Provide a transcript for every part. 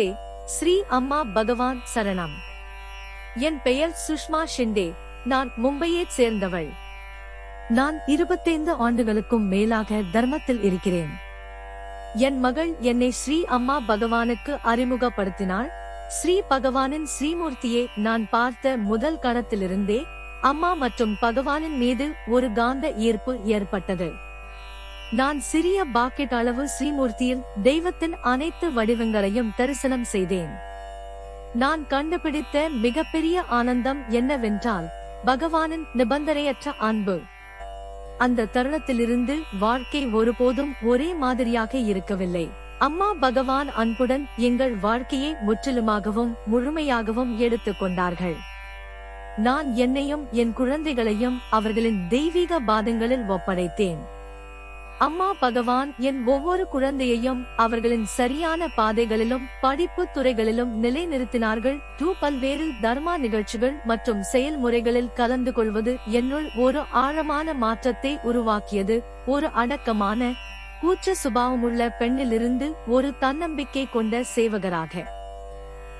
நமஸ்தே ஸ்ரீ அம்மா பகவான் சரணம். என் பெயர் சுஷ்மா ஷிண்டே. நான் மும்பையைச் சேர்ந்தவள். நான் இருபத்தைந்து ஆண்டுகளுக்கும் மேலாக தர்மத்தில் இருக்கிறேன். என் மகள் என்னை ஸ்ரீ அம்மா பகவானுக்கு அறிமுகப்படுத்தினாள். ஸ்ரீ பகவானின் ஸ்ரீமூர்த்தியை நான் பார்த்த முதல் கணத்திலிருந்தே அம்மா மற்றும் பகவானின் மீது ஒரு காந்த ஈர்ப்பு ஏற்பட்டது. நான் சிறிய பாக்கெட் அளவு ஸ்ரீமூர்த்தியில் தெய்வத்தின் அனைத்து வடிவங்களையும் தரிசனம் செய்தேன். நான் கண்டுபிடித்த மிகப்பெரிய ஆனந்தம் என்னவென்றால் பகவானின் நிபந்தனையற்ற அன்பு. அந்த தருணத்திலிருந்து வாழ்க்கை ஒருபோதும் ஒரே மாதிரியாக இருக்கவில்லை. அம்மா பகவான் அன்புடன் எங்கள் வாழ்க்கையை முற்றிலுமாகவும் முழுமையாகவும் எடுத்துக் கொண்டார்கள். நான் என்னையும் என் குழந்தைகளையும் அவர்களின் தெய்வீக பாதங்களில் ஒப்படைத்தேன். அம்மா பகவான் என் ஒவ்வொரு குழந்தையையும் அவர்களின் சரியான பாதைகளிலும் படிப்பு துறைகளிலும் நிலைநிறுத்தினார்கள். டூ பல்வேறு தர்மா நிகழ்ச்சிகள் மற்றும் செயல்முறைகளில் கலந்து கொள்வது என்னுள் ஒரு ஆழமான மாற்றத்தை உருவாக்கியது. ஒரு அடக்கமான கூச்ச சுபாவமுள்ள பெண்ணிலிருந்து ஒரு தன்னம்பிக்கை கொண்ட சேவகராக.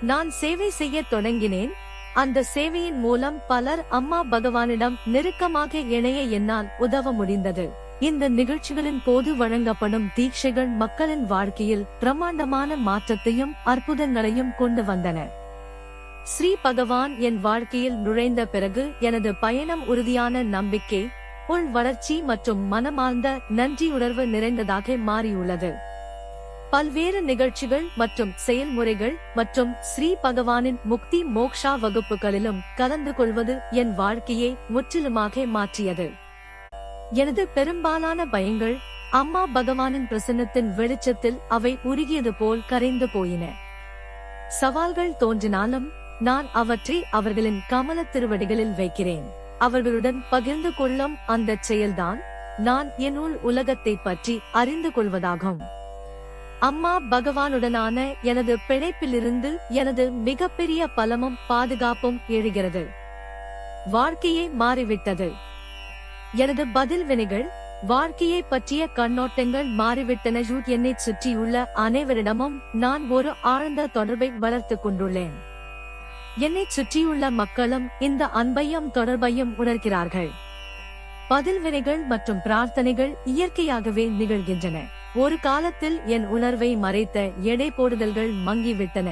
நான் சேவை செய்ய தொடங்கினேன். அந்த சேவையின் மூலம் பலர் அம்மா பகவானிடம் நெருக்கமாக இணைய என்னால் உதவ முடிந்தது. இந்த நிகழ்ச்சிகளின் போது வழங்கப்படும் தீட்சைகள் மக்களின் வாழ்க்கையில் பிரம்மாண்டமான மாற்றத்தையும் அற்புதங்களையும் கொண்டு வந்தன. ஸ்ரீ பகவான் என் வாழ்க்கையில் நுழைந்த பிறகு எனது பயணம் உறுதியான நம்பிக்கை உள் வளர்ச்சி மற்றும் மனமார்ந்த நன்றியுணர்வு நிறைந்ததாக மாறியுள்ளது. பல்வேறு நிகழ்ச்சிகள் மற்றும் செயல்முறைகள் மற்றும் ஸ்ரீ பகவானின் முக்தி மோக்ஷா வகுப்புகளிலும் கலந்து கொள்வது என் வாழ்க்கையை முற்றிலுமாக மாற்றியது. எனது பெரும்பாலான பயங்கள் அம்மா பகவானின் பிரசன்னத்தின் வெளிச்சத்தில் அவை உருகியது போல் கரைந்து போயின. சவால்கள் தோன்றினாலும் நான் அவற்றை அவர்களின் கமல திருவடிகளில் வைக்கிறேன். அவர்களுடன் பகிர்ந்து கொள்ளும் அந்த செயல்தான் நான் என்னுள் உலகத்தை பற்றி அறிந்து கொள்வதாகும். அம்மா பகவானுடனான எனது பிழைப்பிலிருந்து எனது மிகப்பெரிய பலமும் பாதுகாப்பும் எழுகிறது. வாழ்க்கையே மாறிவிட்டது. எனது பதில் வினைகள் வாழ்க்கையை பற்றிய கண்ணோட்டங்கள் மாறிவிட்டன. என்னை சுற்றியுள்ள அனைவரிடமும் நான் ஒரு ஆழ்ந்த தொடர்பை வளர்த்துக் கொண்டுள்ளேன். என்னை சுற்றியுள்ள மக்களும் இந்த அன்பையும் தொடர்பையும் உணர்கிறார்கள். பதில் வினைகள் மற்றும் பிரார்த்தனைகள் இயற்கையாகவே நிகழ்கின்றன. ஒரு காலத்தில் என் உணர்வை மறைத்த எடை போடுதல்கள் மங்கிவிட்டன.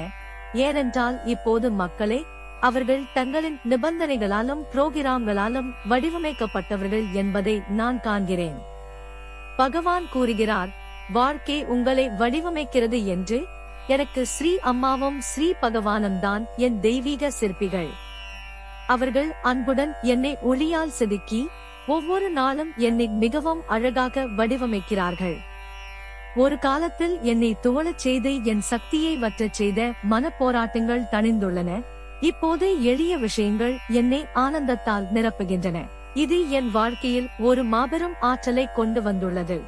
ஏனென்றால் இப்போது மக்களை அவர்கள் தங்களின் நிபந்தனைகளாலும் புரோகிராம்களாலும் வடிவமைக்கப்பட்டவர்கள் என்பதை நான் காண்கிறேன். பகவான் கூறுகிறார் வாழ்க்கை உங்களை வடிவமைக்கிறது என்று எனக்கு ஸ்ரீ அம்மாவும் ஸ்ரீ பகவானும் தான் என் தெய்வீக சிற்பிகள். அவர்கள் அன்புடன் என்னை ஒளியால் செதுக்கி ஒவ்வொரு நாளும் என்னை மிகவும் அழகாக வடிவமைக்கிறார்கள். ஒரு காலத்தில் என்னை துவளச் செய்து என் சக்தியை வற்றச் செய்த மனப்போராட்டங்கள் தணிந்துள்ளன. இப்போது எளிய விஷயங்கள் என்னை ஆனந்தத்தால் நிரப்புகின்றன. இது என் வாழ்க்கையில் ஒரு மாபெரும் ஆற்றலை கொண்டு வந்துள்ளது.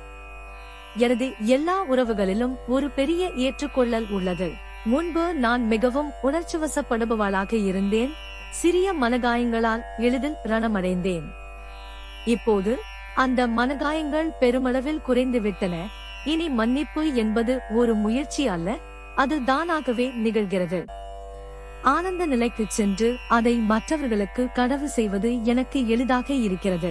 எனது எல்லா உறவுகளிலும் ஒரு பெரிய ஏற்றுக்கொள்ளல் உள்ளது. முன்பு நான் மிகவும் உணர்ச்சிவசப்படுபவளாக இருந்தேன். சிறிய மனகாயங்களால் எளிதில் ரணமடைந்தேன். இப்போது அந்த மனகாயங்கள் பெருமளவில் குறைந்துவிட்டன. இனி மன்னிப்பு என்பது ஒரு முயற்சி அல்ல அது தானாகவே நிகழ்கிறது. ஆனந்த நிலைக்கு சென்று அதை மற்றவர்களுக்கு கடவு செய்வது எனக்கு எளிதாக இருக்கிறது.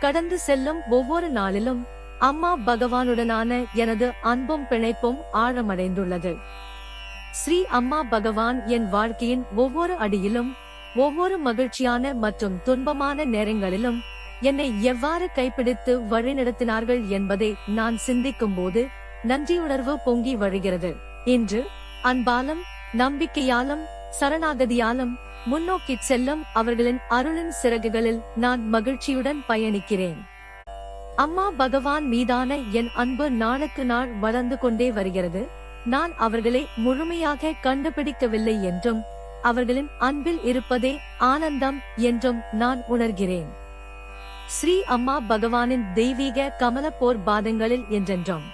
கடந்து செல்லும் ஒவ்வொரு நாளிலும் அம்மா பகவானுடனான எனது அன்பும் பிணைப்பும் ஆழமடைந்துள்ளது. ஸ்ரீ அம்மா பகவான் என் வாழ்க்கையின் ஒவ்வொரு அடியிலும் ஒவ்வொரு மகிழ்ச்சியான மற்றும் துன்பமான நேரங்களிலும் என்னை எவ்வாறு கைப்பிடித்து வழிநடத்தினார்கள் என்பதை நான் சிந்திக்கும் போது நன்றியுணர்வு பொங்கி வழிகிறது இன்று அன்பாலும் நம்பிக்கையாலும் சரணாகதியாலும் முன்னோக்கிச் செல்லும் அவர்களின் அருளின் சிறகுகளில் நான் மகிழ்ச்சியுடன் பயணிக்கிறேன். அம்மா பகவான் மீதான என் அன்பு நாளுக்கு நாள் வளர்ந்து கொண்டே வருகிறது. நான் அவர்களை முழுமையாக கண்டுபிடிக்கவில்லை என்றும் அவர்களின் அன்பில் இருப்பதே ஆனந்தம் என்றும் நான் உணர்கிறேன். ஸ்ரீ அம்மா பகவானின் தெய்வீக கமலப்போர் பாதங்களில் என்றென்றும்.